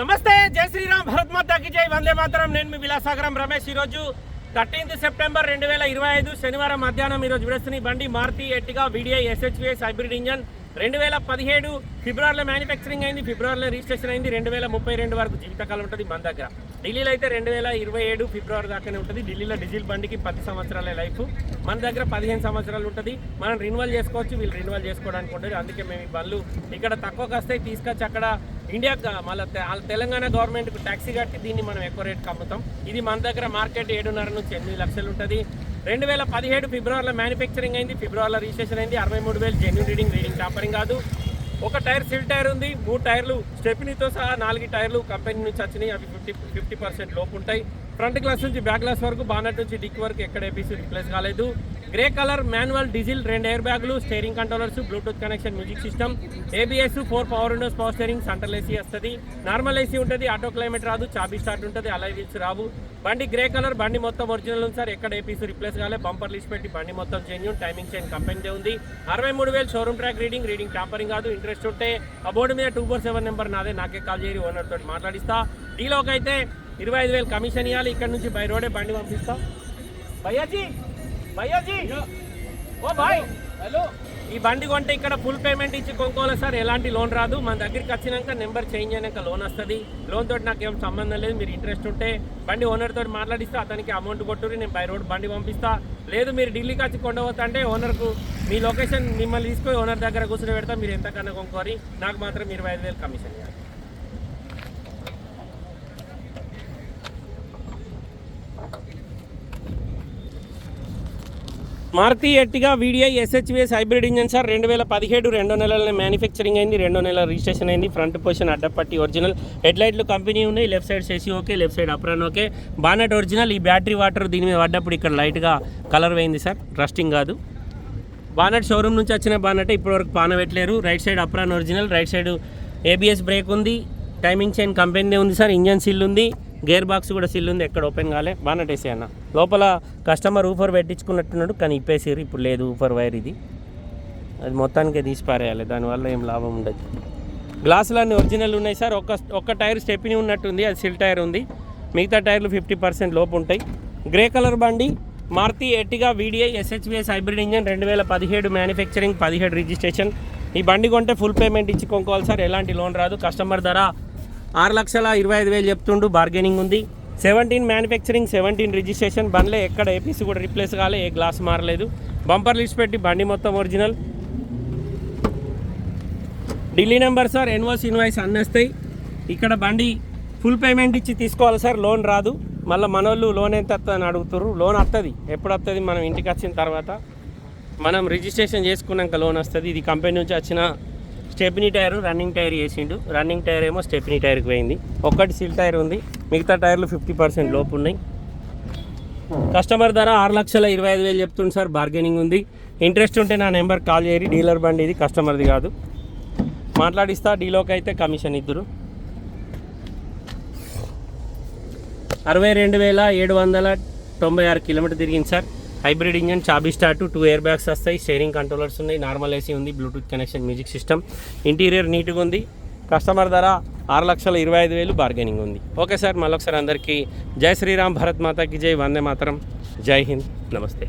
నమస్తే జై శ్రీరామ్ భరత్ మాతాకి జై వందే మాతరం. నేను మీ విలాసాగరం రమేష్. ఈరోజు థర్టీన్త్ సెప్టెంబర్ రెండు వేల ఇరవై ఐదు శనివారం మధ్యాహ్నం ఈరోజు విడుస్తున్న బండి Maruti Ertiga VDI SHVS hybrid engine. రెండు వేల పదిహేడు ఫిబ్రవరిలో మ్యానుఫ్యాక్చరింగ్ అయింది ఫిబ్రవరిలో రిజిస్ట్రేషన్ అయింది రెండు వేల ముప్పై రెండు వరకు జీవితకాలం ఉంటుంది మన దగ్గర. ఢిల్లీలో అయితే రెండు వేల ఇరవై ఏడు ఫిబ్రవరి దాకానే ఉంటుంది. ఢిల్లీలో డీజిల్ బండికి పది సంవత్సరాలే లైఫ్. మన దగ్గర పదిహేను సంవత్సరాలు ఉంటుంది. మనం రిన్యువల్ చేసుకోవచ్చు వీళ్ళు రిన్యువల్ చేసుకోవడానికి ఉంటుంది అందుకే మేము ఈ బండ్లు ఇక్కడ తక్కువకి వస్తాయి తీసుకొచ్చి అక్కడ ఇండియా మళ్ళీ తెలంగాణ గవర్నమెంట్కి ట్యాక్సీ కట్టి దీన్ని మనం ఎక్కువ రేట్కి అమ్ముతాం. ఇది మన దగ్గర మార్కెట్ ఏడున్నర నుంచి ఎనిమిది లక్షలు ఉంటుంది. రెండు వేల పదిహేడు ఫిబ్రవరిలో మ్యానుఫ్యాక్చరింగ్ అయింది. ఫిబ్రవరిలో రిజిస్ట్రేషన్ అయింది. అరవై మూడు వేలు జెన్యున్ రీడింగ్ రీడింగ్ టాపరింగ్ కాదు. ఒక టైర్ సిల్ టైర్ ఉంది మూడు టైర్లు స్టెప్నీతో సహా నాలుగు టైర్లు కంపెనీ నుంచి వచ్చినాయి అవి ఫిఫ్టీ ఫిఫ్టీ పర్సెంట్ లోపు ఉంటాయి. ఫ్రంట్ గ్లాస్ నుంచి బ్యాక్ గ్లాస్ వరకు బానట్ నుంచి డిక్ వరకు ఎక్కడ ఏపీసీ రిప్లేస్ కాలేదు. గ్రే కలర్ మాన్యువల్ డీజిల్ రెండు ఎయిర్ బ్యాగులు steering controllers bluetooth connection music system ABS four power windows power steering central AC వస్తుంది. నార్మల్ ఏసీ ఉంటుంది ఆటో క్లైమేట్ రాదు చాబీ స్టార్ట్ ఉంటుంది అలాగే వీల్స్ రావు. బండి గ్రే కలర్ బండి మొత్తం ఒరిజినల్ ఉంది సార్ ఎక్కడ ఏపీసీ రిప్లేస్ కాలే బంపర్ లిస్ట్ పెట్టి బండి మొత్తం జెన్యూన్ టైమింగ్ చైన్ కంపెనీదే ఉంది. అరవై మూడు వేలు showroom track reading reading tampering కాదు ఇంట్రెస్ట్ ఉంటే ఆ బోర్డు మీద టూ ఫోర్ సెవెన్ నెంబర్ నాదే నాకే కాల్ చేయరు ఓనర్ తోటి మాట్లాడిస్తా. డీలోకి అయితే ఇరవై ఐదు వేలు కమిషన్ ఇవ్వాలి ఇక్కడ నుంచి బై రోడే బండి పంపిస్తా. భయ్యాజీ భయ్యాజీ. Oh boy. హలో. ఈ బండి కొంటే ఇక్కడ ఫుల్ పేమెంట్ ఇచ్చి కొనుక్కోవాలి సార్. ఎలాంటి లోన్ రాదు. మన దగ్గరికి వచ్చినాక నెంబర్ చేంజ్ అయినాక లోన్ వస్తుంది. లోన్ తోటి నాకు ఏం సంబంధం లేదు. మీరు ఇంట్రెస్ట్ ఉంటే బండి ఓనర్ తోటి మాట్లాడిస్తే. అతనికి అమౌంట్ కొట్టుని నేను బై రోడ్ బండి పంపిస్తా. లేదు మీరు ఢిల్లీకి వచ్చి కొండవద్దా అంటే ఓనర్కు మీ లొకేషన్ మిమ్మల్ని తీసుకొని ఓనర్ దగ్గర కూర్చొని పెడతా. మీరు ఎంతకన్నా కొనుక్కోరి నాకు మాత్రం ఇరవై ఐదు వేలు కమిషన్ ఇవ్వాలి Maruti ఎట్టిగా VDI SHVS hybrid engine sir రెండు వేల పదిహేడు రెండో నెలలనే మ్యానుఫ్యాక్చరింగ్ అయింది రెండో నెల రిజిస్ట్రేషన్ అయింది ఫ్రంట్ పొజిషన్ అడ్డపట్టి ఒరిజినల్ హెడ్ లైట్లు కంపెనీ ఉన్నాయి లెఫ్ట్ సైడ్ సేసి okay left side apron okay bonnet original ఈ బ్యాటరీ వాటర్ దీని మీద పడ్డప్పుడు ఇక్కడ లైట్గా కలర్ పోయింది సార్ రస్టింగ్ కాదు. బానట్ షోరూమ్ నుంచి వచ్చిన బానట్ ఇప్పటివరకు పాన పెట్టలేరు. Right side apron original right side ABS brake ఉంది టైమింగ్ చైన్ కంపెనీ ఉంది సార్ ఇంజన్ సిల్ ఉంది. గేర్ బాక్స్ కూడా సిల్ ఉంది ఎక్కడ ఓపెన్ కాలే. బానట్ వేసే అన్న. లోపల కస్టమర్ ఊఫర్ పెట్టించుకున్నట్టున్నాడు కానీ ఇప్పేసారు ఇప్పుడు లేదు ఊఫర్ వైర్ ఇది. అది మొత్తానికి తీసి పారేయాలి దానివల్ల ఏం లాభం ఉండదు. గ్లాసులన్నీ ఒరిజినల్ ఉన్నాయి సార్ ఒక్క ఒక్క టైర్ స్టెప్ని ఉన్నట్టుంది అది సిల్ టైర్ ఉంది. మిగతా టైర్లు ఫిఫ్టీ పర్సెంట్ లోపు ఉంటాయి. గ్రే కలర్ బండి Maruti Ertiga VDI SHVS hybrid engine రెండు వేల పదిహేడు మ్యానుఫ్యాక్చరింగ్ పదిహేడు రిజిస్ట్రేషన్. ఈ బండి కొంటే ఫుల్ పేమెంట్ ఇచ్చి కొనుక్కోవాలి సార్ ఎలాంటి లోన్ రాదు. కస్టమర్ ధర ఆరు లక్షల ఇరవై ఐదు వేలు చెప్తుండు బార్గెనింగ్ ఉంది. సెవెంటీన్ మ్యానుఫ్యాక్చరింగ్ సెవెంటీన్ రిజిస్ట్రేషన్ బండ్లే ఎక్కడ ఏపీసీ కూడా రిప్లేస్ కాలే ఏ గ్లాస్ మారలేదు. బంపర్ లిస్ట్ పెట్టి బండి మొత్తం ఒరిజినల్ ఢిల్లీ నెంబర్ సార్ ఎన్వాస్ ఇన్వాయిస్ అన్నీ వస్తాయి ఇక్కడ బండి ఫుల్ పేమెంట్ ఇచ్చి తీసుకోవాలి సార్ లోన్ రాదు. మళ్ళీ మనోళ్ళు లోన్ ఎంత వస్తుంది అని అడుగుతారు లోన్ వస్తుంది. ఎప్పుడు వస్తుంది? మనం ఇంటికి వచ్చిన తర్వాత. మనం రిజిస్ట్రేషన్ చేసుకున్నాక లోన్ వస్తుంది. ఇది కంపెనీ నుంచి వచ్చిన స్టెప్నీ టైర్ రన్నింగ్ టైర్ వేసిండు. రన్నింగ్ టైర్ ఏమో స్టెప్నీ టైర్కి పోయింది. ఒక్కటి సిల్ టైర్ ఉంది. మిగతా టైర్లు ఫిఫ్టీ పర్సెంట్ లోపు ఉన్నాయి. కస్టమర్ ధర ఆరు లక్షల ఇరవై ఐదు వేలు చెప్తుంది సార్. బార్గెనింగ్ ఉంది. ఇంట్రెస్ట్ ఉంటే నా నెంబర్ కాల్ చేయరు డీలర్ బండి ఇది కస్టమర్ది కాదు. మాట్లాడిస్తా. డీలోకి అయితే కమిషన్ ఇద్దరు. అరవై రెండు వేల ఏడు వందల తొంభై ఆరు కిలోమీటర్ తిరిగింది సార్. హైబ్రిడ్ ఇంజన్ చాబీ స్టార్ట్ టూ ఎయిర్ బ్యాగ్స్ వస్తాయి. స్టేరింగ్ కంట్రోలర్స్ ఉన్నాయి. నార్మల్ ఏసీ ఉంది. Bluetooth connection music system. Interior నీట్గా ఉంది. కస్టమర్ ధర ఆరు లక్షల ఇరవై ఐదు వేలు బార్గెనింగ్ ఉంది. ఓకే సార్ మళ్ళొకసారి అందరికీ జై శ్రీరామ్ భరత్ మాతాకి జై వందే మాతరం. జై హింద్. నమస్తే.